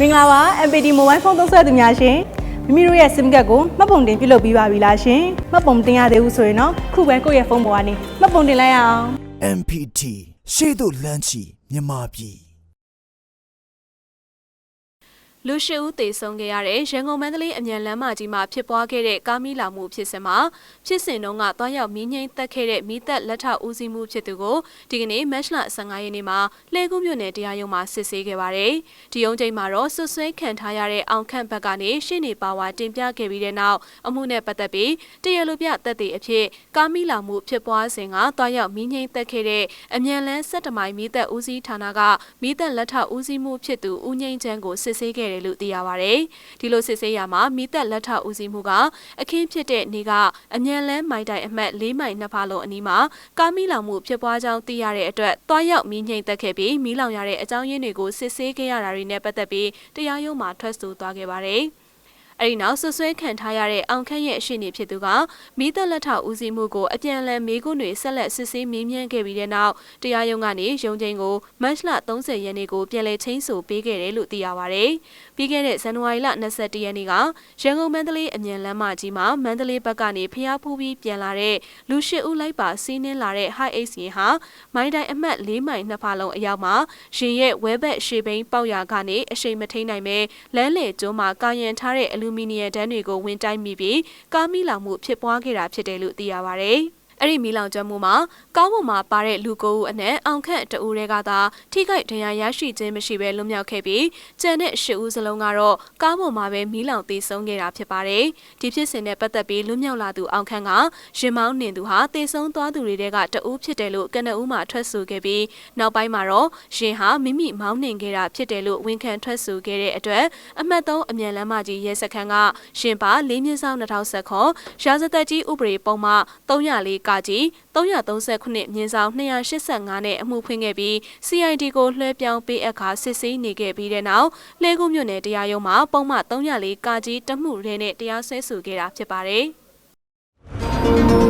မင်္ဂလာပါ MPD Mobile Phone သုံးစွဲသူများရှင်မိမိတို့ရဲ့ SIM ကတ်ကိုမှတ်ပုံတင်ပြုလုပ်ပြီးပါပြီလားရှင်မှတ်ပုံတင်ရသေးဘူးဆိုရင်တော့ခုပဲကိုယ့်ရဲ့ဖုန်းပေါ်ကနေမှတ်ပုံတင်လိုက်ရအောင် MPT ရှေ့သို့လမ်းချီမြန်မာပြည် လူရှိဦးတေဆုံးခဲ့ရတဲ့ရန်ကုန်မန္တလေးအမြန်လမ်းမကြီးမှာဖြစ်ပွားခဲ့တဲ့ကားမီးလောင်မှုဖြစ်စဉ်မှာဖြစ်စဉ်တုန်းကတွားရောက်မီးငိမ့်တက်ခဲ့တဲ့မိသက်လက်ထဦးစီးမှုဖြစ်သူကိုဒီကနေ့မတ်လ15ရက်နေ့မှာလှဲကူးမြို့နယ်တရားရုံးမှာစစ်ဆေးခဲ့ပါတယ်။ဒီရုံးချိန်မှာတော့ဆွဆွဲခံထားရတဲ့အောင်ခန့်ဘက်ကနေရှင်းနေပါဝါတင်ပြခဲ့ပြီးတဲ့နောက်အမှုနဲ့ပတ်သက်ပြီးတရားလိုပြသက်သေအဖြစ်ကားမီးလောင်မှုဖြစ်ပွားစဉ်ကတွားရောက်မီးငိမ့်တက်ခဲ့တဲ့အမြန်လန်း17မိုင်မိသက်ဦးစီးဌာနကမိသက်လက်ထဦးစီးမှုဖြစ်သူဦးငိမ့်ချန်းကိုစစ်ဆေးခဲ့တယ်လို့သိရပါဗျ။ဒီလိုစစ်ဆေးရမှာမိသက်လက်ထဦးစီးမှုကအခင်းဖြစ်တဲ့နေ့ကအမြန်လန်းမိုင်တိုင်အမှတ်၄မိုင်နှစ်ဖာလုံးအနီးမှာကားမီးလောင်မှုဖြစ်ပွားကြောင်းသိရတဲ့အတွက်တွားရောက်မီးငိမ့်တက်ခဲ့ပြီးမီးလောင်ရတဲ့အကြောင်းရင်းတွေကိုစစ်ဆေးခဲ့ရတာတွေနဲ့ပတ်သက်ပြီးတရားရုံးမှာထွက်ဆိုသွားခဲ့ပါတယ်။ အဲဒီနောက်ဆွဆွဲခံထားရတဲ့အောင်ခန့်ရဲ့အရှိနေဖြစ်သူကမိသက်လက်ထဦးစီးမှုကိုအပြန်အလှန်မေးခွန်းတွေဆက်လက်စစ်ဆေးမေးမြန်းခဲ့ပြီးတဲ့နောက်တရားရုံးကနေရုံးချိန်ကိုမတ်လ30ရက်နေ့ကိုပြန်လည်ချင်းဆိုပေးခဲ့တယ်လို့သိရပါဗျ။ပြီးခဲ့တဲ့ဇန်နဝါရီလ22ရက်နေ့ကရန်ကုန်မန္တလေးအမြန်လမ်းမကြီးမှာမန္တလေးဘက်ကနေဖျားဖူးပြီးပြန်လာတဲ့လူရှစ်ဦးလိုက်ပါစီးနှင်းလာတဲ့ High Ace ရင်ဟာမိုင်းတိုင်အမှတ်၄မိုင်နှစ်ဖာလုံးအရောက်မှာရင်ရဲ့ဝဲဘက်ရှေဘိန်းပေါက်ရာကနေအရှိန်မထိန်နိုင်ပဲလမ်းလေကျိုးမှာကာယံထားတဲ့အလူမီနီယံတန်းတွေကိုဝင်တိုက်မိပြီးကားမီးလောင်မှုဖြစ်ပွားခဲ့တာဖြစ်တယ်လို့သိရပါဗျ။ အဲ့ဒီမီလောင်ကျွမ်းမှုမှာကောင်းပေါ်မှာပါတဲ့လူကိုဦးအနက်အောင်ခန့်တဦးတွေကသာထိခိုက်ဒဏ်ရာရရှိခြင်းမရှိဘဲလွတ်မြောက်ခဲ့ပြီးကျန်တဲ့ရှစ်ဦးစလုံးကတော့ကားပေါ်မှာပဲမီလောင်သေးဆုံးခဲ့တာဖြစ်ပါတယ်။ဒီဖြစ်စဉ်နဲ့ပတ်သက်ပြီးလွတ်မြောက်လာသူအောင်ခန့်ကရင်မောင်းနေသူဟာသေဆုံးသွားသူတွေကတဦးဖြစ်တယ်လို့ကနဦးမှာထွက်ဆိုခဲ့ပြီးနောက်ပိုင်းမှာတော့ရင်ဟာမိမိမောင်းနှင်ခဲ့တာဖြစ်တယ်လို့ဝန်ခံထွက်ဆိုခဲ့တဲ့အတွက်အမှတ်3အမြန်လမ်းမကြီးရဲစခန်းကရှင်ပါ၄မြင့်ဆောင်2010ခွန်ရာဇသက်ကြီးဥပဒေပုံမှ304ကကြီး339မြင်းဆောင်285နဲ့အမှုဖွင့်ခဲ့ပြီး CID ကိုလွှဲပြောင်းပေးအပ်ခါစစ်ဆေးနေခဲ့ပြီးတဲ့နောက်လှဲကူးမြို့နယ်တရားရုံးမှာပုံမှ304ကကြီးတမှုရဲနဲ့တရားစွဲဆိုခဲ့တာဖြစ်ပါတယ်။